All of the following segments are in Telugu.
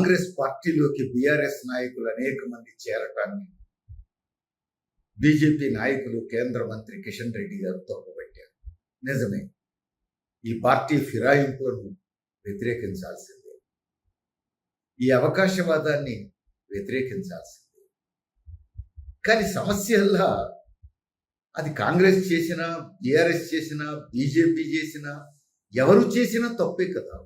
కాంగ్రెస్ పార్టీలోకి బీఆర్ఎస్ నాయకులు అనేక మంది చేరటాన్ని బీజేపీ నాయకులు కేంద్ర మంత్రి కిషన్ రెడ్డి గారు తప్పుపట్టారు నిజమే. ఈ పార్టీ ఫిరాయింపులను వ్యతిరేకించాల్సిందే. ఈ అవకాశవాదాన్ని వ్యతిరేకించాల్సిందే. కానీ సమస్యల్లా అది కాంగ్రెస్ చేసినా బీఆర్ఎస్ చేసినా బీజేపీ చేసినా ఎవరు చేసినా తప్పే కదా.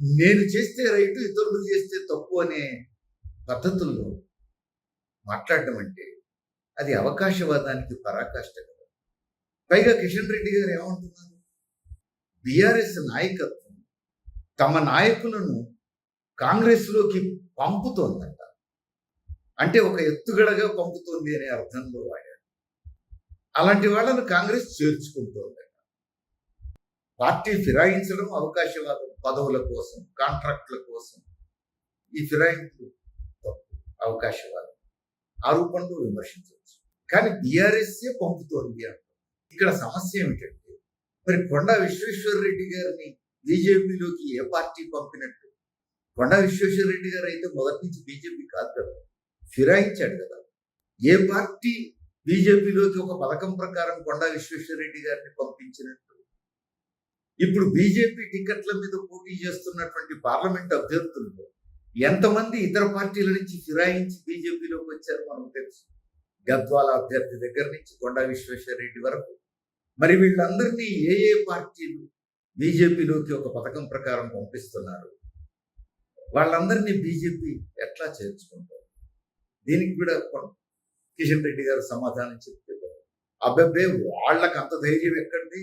నేను చేస్తే రైట్ ఇతరులు చేస్తే తప్పు అనే పద్ధతుల్లో మాట్లాడడం అంటే అది అవకాశవాదానికి పరాకాష్ట కదా పైగా కిషన్ రెడ్డి గారు ఏమంటున్నారు? బీఆర్ఎస్ నాయకత్వం తమ నాయకులను కాంగ్రెస్లోకి పంపుతోందంట. అంటే ఒక ఎత్తుగడగా పంపుతోంది అనే అర్థంలో వాడారు. అలాంటి వాళ్ళను కాంగ్రెస్ చేర్చుకుంటోందట పార్టీ ఫిరాయించడం అవకాశవాదం. పదవుల కోసం కాంట్రాక్టుల కోసం. ఈ ఫిరాయింపు తప్పు అవకాశవాదం. ఆరోపణలు విమర్శించవచ్చు. కానీ బీఆర్ఎస్ఏ పంపుతోంది అంట. ఇక్కడ సమస్య ఏమిటంటే మరి కొండ విశ్వేశ్వర రెడ్డి గారిని బీజేపీలోకి ఏ పార్టీ పంపినట్టు? కొండ విశ్వేశ్వర రెడ్డి గారు అయితే మొదటి నుంచి బీజేపీ కాదు కదా. ఫిరాయించాడు కదా. ఏ పార్టీ బీజేపీలోకి ఒక పథకం ప్రకారం కొండా విశ్వేశ్వర రెడ్డి గారిని పంపించినట్టు? ఇప్పుడు బీజేపీ టికెట్ల మీద పోటీ చేస్తున్నటువంటి పార్లమెంట్ అభ్యర్థుల్లో ఎంతమంది ఇతర పార్టీల నుంచి ఫిరాయించి బీజేపీలోకి వచ్చారు మనకు తెలుసు. గద్వాల అభ్యర్థి దగ్గర నుంచి కొండా విశ్వేశ్వర రెడ్డి వరకు. మరి వీళ్ళందరినీ ఏ ఏ పార్టీలు బీజేపీలోకి ఒక పథకం ప్రకారం పంపిస్తున్నారు? వాళ్ళందరినీ బీజేపీ ఎట్లా చేర్చుకుంటారు దీనికి కూడా కిషన్ రెడ్డి గారు సమాధానం చెప్తే అబ్బాబ్బే వాళ్ళకి అంత ధైర్యం ఎక్కడిది?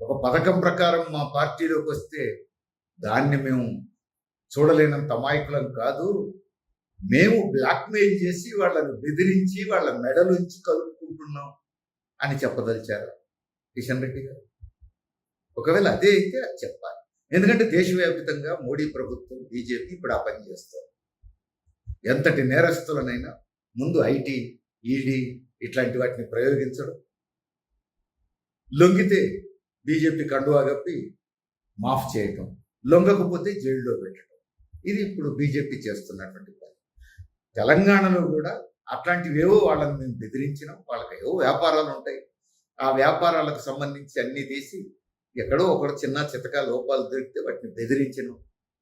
ఒక పథకం ప్రకారం మా పార్టీలోకి వస్తే దాన్ని మేము చూడలేనంత అమాయకులం కాదు. మేము బ్లాక్మెయిల్ చేసి వాళ్ళని బెదిరించి వాళ్ళ మెడలుంచి కలుపుకుంటున్నాం అని చెప్పదలిచారు కిషన్ రెడ్డి గారు. ఒకవేళ అదే అయితే అది చెప్పాలి. ఎందుకంటే దేశవ్యాప్తంగా మోడీ ప్రభుత్వం బీజేపీ ఇప్పుడు ఆ పని చేస్తారు ఎంతటి నేరస్తులనైనా ముందు ఐటీ ఈడీ ఇట్లాంటి వాటిని ప్రయోగించడం లొంగితే బీజేపీ కండువా కప్పి మాఫ్ చేయటం లొంగకపోతే జైల్లో పెట్టడం ఇది ఇప్పుడు బీజేపీ చేస్తున్నటువంటి పని. తెలంగాణలో కూడా అట్లాంటివేవో వాళ్ళని మేము బెదిరించినాం వాళ్ళకి ఏవో వ్యాపారాలు ఉంటాయి. ఆ వ్యాపారాలకు సంబంధించి అన్ని తీసి ఎక్కడో ఒకడు చిన్న చితక లోపాలు దొరికితే వాటిని బెదిరించినాం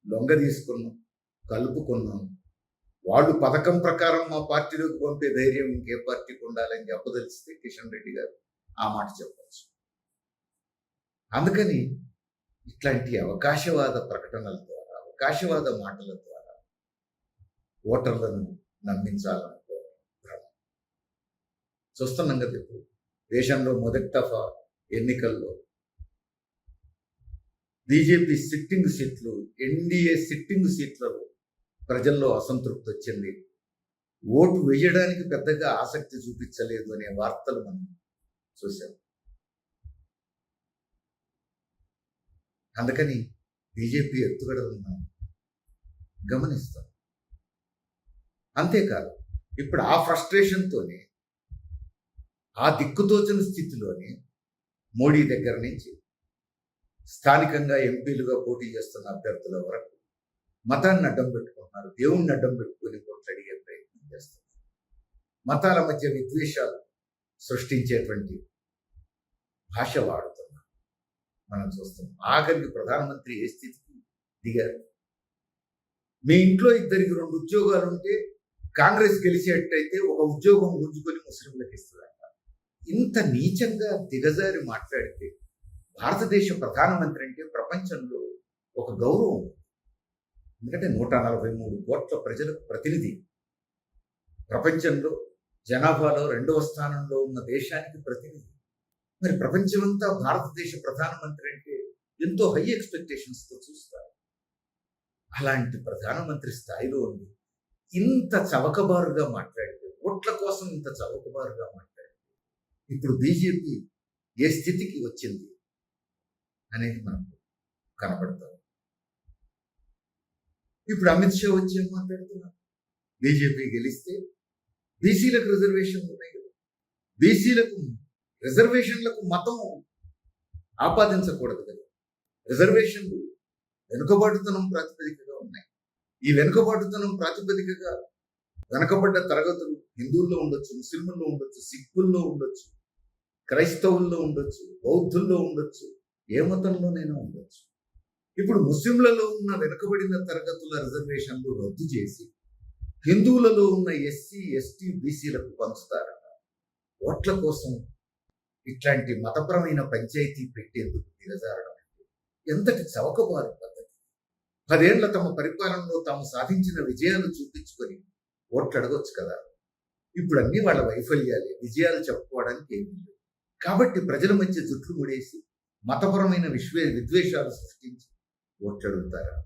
లొంగ తీసుకున్నాం కలుపుకున్నాం. వాళ్ళు పథకం ప్రకారం మా పార్టీలోకి పంపే ధైర్యం ఇంకే పార్టీకి ఉండాలని చెప్పదలిస్తే కిషన్ రెడ్డి గారు ఆ మాట చెప్పచ్చు అందుకని ఇట్లాంటి అవకాశవాద ప్రకటనల ద్వారా అవకాశవాద మాటల ద్వారా ఓటర్లను నమ్మించాలనుకోవడం చూస్తున్నాం కదా ఇప్పుడు దేశంలో మొదటి దఫా ఎన్నికల్లో బీజేపీ సిట్టింగ్ సీట్లు ఎన్డీఏ సిట్టింగ్ సీట్లలో ప్రజల్లో అసంతృప్తి వచ్చింది. ఓటు వేయడానికి పెద్దగా ఆసక్తి చూపించలేదు అనే వార్తలు మనం చూసాం అందుకని బీజేపీ ఎత్తుగడలను గమనిస్తాం. అంతేకాదు ఇప్పుడు ఆ ఫ్రస్ట్రేషన్తోనే ఆ దిక్కుతోచని స్థితిలోనే మోడీ దగ్గర నుంచి స్థానికంగా ఎంపీలుగా పోటీ చేస్తున్న అభ్యర్థుల వరకు మతాన్ని అడ్డం పెట్టుకుంటున్నారు. దేవుణ్ణి అడ్డం పెట్టుకుని ఓట్లు అడిగే ప్రయత్నం చేస్తున్నారు. మతాల మధ్య విద్వేషాలు సృష్టించేటువంటి భాష వాడుతున్నారు. మనం చూస్తున్నాం ఆఖరికి ప్రధానమంత్రి ఏ స్థితికి దిగారు? మీ ఇంట్లో ఇద్దరికి రెండు ఉద్యోగాలు ఉంటే కాంగ్రెస్ గెలిచేటైతే ఒక ఉద్యోగం ఉంచుకొని ముస్లింలకు ఇస్తుందంట ఇంత నీచంగా దిగజారి మాట్లాడితే భారతదేశ ప్రధానమంత్రి అంటే ప్రపంచంలో ఒక గౌరవం. ఎందుకంటే నూట నలభై మూడు కోట్ల ప్రజలకు ప్రతినిధి. ప్రపంచంలో జనాభాలో రెండవ స్థానంలో ఉన్న దేశానికి ప్రతినిధి. మరి ప్రపంచమంతా భారతదేశ ప్రధానమంత్రి అంటే ఎంతో హై ఎక్స్పెక్టేషన్స్తో చూస్తారు. అలాంటి ప్రధానమంత్రి స్థాయిలో ఉంది ఇంత చవకబారుగా మాట్లాడితే ఓట్ల కోసం ఇంత చవకబారుగా మాట్లాడితే ఇప్పుడు బీజేపీ ఏ స్థితికి వచ్చింది అనేది మనకు కనపడతాం ఇప్పుడు అమిత్ షా వచ్చి ఏం మాట్లాడుతున్నారు? బీజేపీ గెలిస్తే బీసీలకు రిజర్వేషన్లు ఉన్నాయి కదా. బీసీలకు రిజర్వేషన్లకు మతం ఆపాదించకూడదు కదా. రిజర్వేషన్లు వెనుకబాటుతనం ప్రాతిపదికగా ఉన్నాయి. ఈ వెనుకబాటుతనం ప్రాతిపదికగా వెనకబడ్డ తరగతులు హిందువుల్లో ఉండొచ్చు ముస్లింల్లో ఉండొచ్చు సిక్కుల్లో ఉండొచ్చు క్రైస్తవుల్లో ఉండొచ్చు బౌద్ధుల్లో ఉండొచ్చు ఏ మతంలోనైనా ఉండొచ్చు. ఇప్పుడు ముస్లింలలో ఉన్న వెనుకబడిన తరగతుల రిజర్వేషన్లు రద్దు చేసి హిందువులలో ఉన్న ఎస్సీ ఎస్టీ బీసీలకు పంచుతారట. ఓట్ల కోసం ఇట్లాంటి మతపరమైన పంచాయతీ పెట్టేందుకు దిగజారడం ఎంతటి చవకబారు పద్ధతి. పదేళ్ళ తమ పరిపాలనలో తాము సాధించిన విజయాలు చూపించుకొని ఓట్లు అడగొచ్చు కదా. ఇప్పుడు అన్ని వాళ్ళ వైఫల్యాలే. విజయాలు చెప్పుకోవడానికి ఏమీ లేదు కాబట్టి ప్రజల మధ్య జుట్లు ముడేసి మతపరమైన విశ్వే విద్వేషాలు సృష్టించి ఓట్లు అడుగుతారా?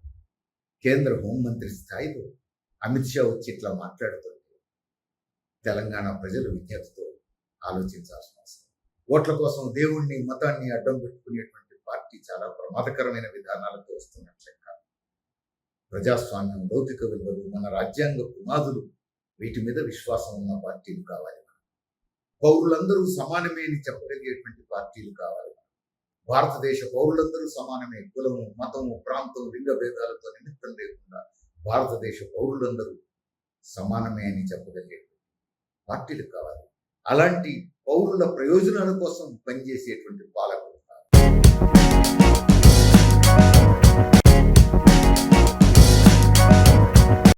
కేంద్ర హోంమంత్రి స్థాయిలో అమిత్ షా వచ్చి ఇట్లా మాట్లాడుతుంటే తెలంగాణ ప్రజలు విజ్ఞతతో ఆలోచించాల్సిన అవసరం. ఓట్ల కోసం దేవుణ్ణి మతాన్ని అడ్డం పెట్టుకునేటువంటి పార్టీ చాలా ప్రమాదకరమైన విధానాలతో వస్తున్నట్టు లెక్క ప్రజాస్వామ్యం లౌకిక విలువలు మన రాజ్యాంగ పునాదులు వీటి మీద విశ్వాసం ఉన్న పార్టీలు కావాలి. పౌరులందరూ సమానమే అని చెప్పగలిగేటువంటి పార్టీలు కావాలి. భారతదేశ పౌరులందరూ సమానమే. కులము మతము ప్రాంతం లింగ భేదాలతో నిమిత్తం లేకుండా భారతదేశ పౌరులందరూ సమానమే అని చెప్పగలిగేటువంటి పార్టీలు కావాలి. అలాంటి పౌరుల ప్రయోజనాల కోసం పనిచేసేటువంటి పాలకులు.